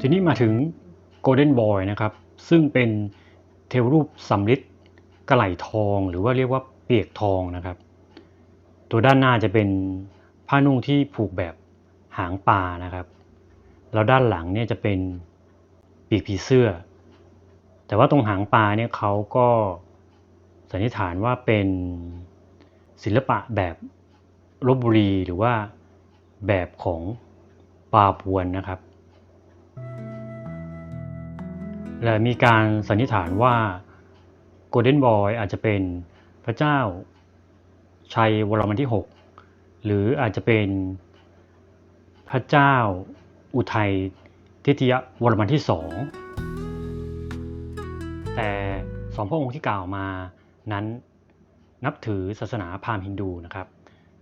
ทีนี้มาถึง Golden Boy นะครับ ซึ่งเป็นเทวรูปสำริดกระไหลทองหรือว่าเรียกว่าเปียกทองนะครับ ตัวด้านหน้าจะเป็นผ้านุ่งที่ผูกแบบหางปลานะครับ แล้วด้านหลังเนี่ยจะเป็นปีกผีเสื้อ แต่ว่าตรงหางปลาเนี่ยเขาก็สันนิษฐานว่าเป็นศิลปะแบบลบบุรีหรือว่าแบบของปาพวนนะครับ และมีการสันนิษฐานว่าโกลเด้นบอยอาจจะเป็นพระเจ้าชัยวรมันที่ 6 หรืออาจจะเป็นพระเจ้าอุทัยทิตยวรมันที่สองแต่สองพระองค์ที่กล่าวมานั้นนับถือศาสนาพราหมณ์ฮินดูนะครับ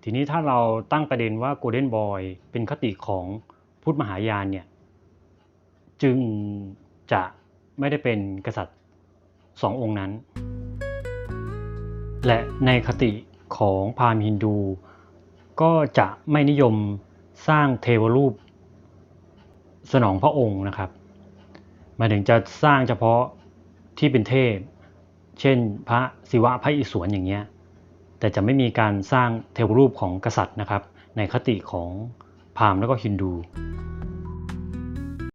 ทีนี้ถ้าเราตั้งประเด็นว่าโกลเด้นบอยเป็นคติของพุทธมหายานเนี่ยจึงจะ ไม่ได้เป็นกษัตริย์สององค์นั้น และในคติของพราหมณ์ฮินดู ก็จะไม่นิยมสร้างเทวรูปสนองพระองค์นะครับหมายถึงจะสร้างเฉพาะที่เป็นเทพ เช่นพระศิวะพระอิศวรอย่างเงี้ย แต่จะไม่มีการสร้างเทวรูปของกษัตริย์นะครับ ในคติของพราหมณ์แล้วก็ฮินดู